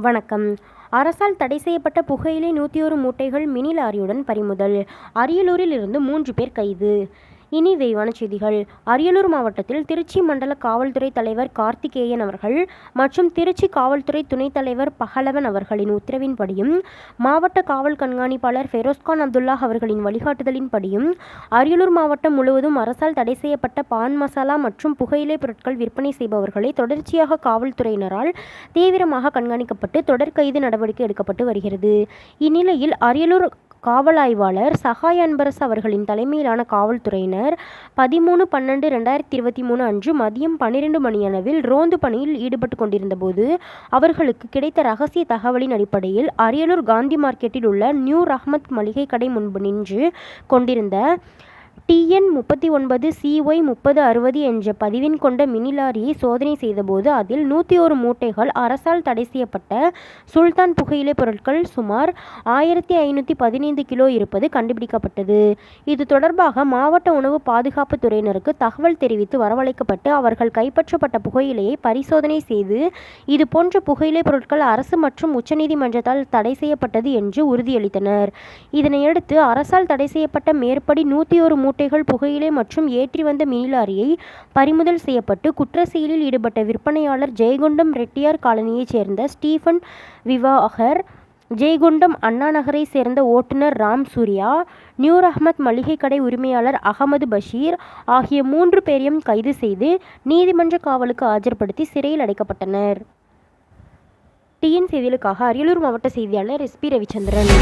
வணக்கம். அரசால் தடை செய்யப்பட்ட புகையிலை நூற்றி ஒரு மூட்டைகள் மினி லாரியுடன் பறிமுதல். அரியலூரில் இருந்து மூன்று பேர் கைது. இனி விரிவான செய்திகள். அரியலூர் மாவட்டத்தில் திருச்சி மண்டல காவல்துறை தலைவர் கார்த்திகேயன் அவர்கள் மற்றும் திருச்சி காவல்துறை துணைத் தலைவர் பகலவன் அவர்களின் உத்தரவின்படியும் மாவட்ட காவல் கண்காணிப்பாளர் ஃபெரோஸ்கான் அப்துல்லாஹ் அவர்களின் வழிகாட்டுதலின்படியும் அரியலூர் மாவட்டம் முழுவதும் அரசால் தடை செய்யப்பட்ட பான் மசாலா மற்றும் புகையிலை பொருட்கள் விற்பனை செய்பவர்களை தொடர்ச்சியாக காவல்துறையினரால் தீவிரமாக கண்காணிக்கப்பட்டு தொடர் கைது நடவடிக்கை எடுக்கப்பட்டு வருகிறது. இந்நிலையில் அரியலூர் காவல் ஆய்வாளர் சகாய் அன்பரசு அவர்களின் தலைமையிலான காவல்துறையினர் பதிமூணு பன்னெண்டு ரெண்டாயிரத்தி இருபத்தி மூணு அன்று மதியம் பன்னிரண்டு மணியளவில் ரோந்து பணியில் ஈடுபட்டு கொண்டிருந்தபோது அவர்களுக்கு கிடைத்த ரகசிய தகவலின் அடிப்படையில் அரியலூர் காந்தி மார்க்கெட்டில் உள்ள நியூ ரஹ்மத் மளிகை கடை முன்பு நின்று கொண்டிருந்த டிஎன் முப்பத்தி ஒன்பது சிஒய் முப்பது அறுபது என்ற பதிவின் கொண்ட மினி லாரியை சோதனை செய்தபோது அதில் நூற்றி ஒரு மூட்டைகள் அரசால் தடை செய்யப்பட்ட சுல்தான் புகையிலை பொருட்கள் சுமார் ஆயிரத்தி ஐநூற்றி பதினைந்து கிலோ இருப்பது கண்டுபிடிக்கப்பட்டது. இது தொடர்பாக மாவட்ட உணவு பாதுகாப்பு துறையினருக்கு தகவல் தெரிவித்து வரவழைக்கப்பட்டு அவர்கள் கைப்பற்றப்பட்ட புகையிலையை பரிசோதனை செய்து இது போன்ற புகையிலை பொருட்கள் அரசு மற்றும் உச்சநீதிமன்றத்தால் தடை செய்யப்பட்டது என்று உறுதியளித்தனர். இதனையடுத்து அரசால் தடை செய்யப்பட்ட மேற்படி நூற்றி ஒரு மூட்டைகள் புகையிலை மற்றும் ஏற்றி வந்த மினி பறிமுதல் செய்யப்பட்டு குற்ற செயலில் ஈடுபட்ட விற்பனையாளர் ஜெயகுண்டம் ரெட்டியார் காலனியைச் சேர்ந்த ஸ்டீஃபன் விவாகர் ஜெய்குண்டம் அண்ணா நகரை சேர்ந்த ஓட்டுநர் ராம் சூர்யா நியூர் அஹ்மத் மளிகை கடை உரிமையாளர் அகமது பஷீர் ஆகிய மூன்று பேரையும் கைது செய்து நீதிமன்ற காவலுக்கு ஆஜர்படுத்தி சிறையில் அடைக்கப்பட்டனர். டிஎன் செய்திகளுக்காக அரியலூர் மாவட்ட செய்தியாளர் எஸ்பி ரவிச்சந்திரன்.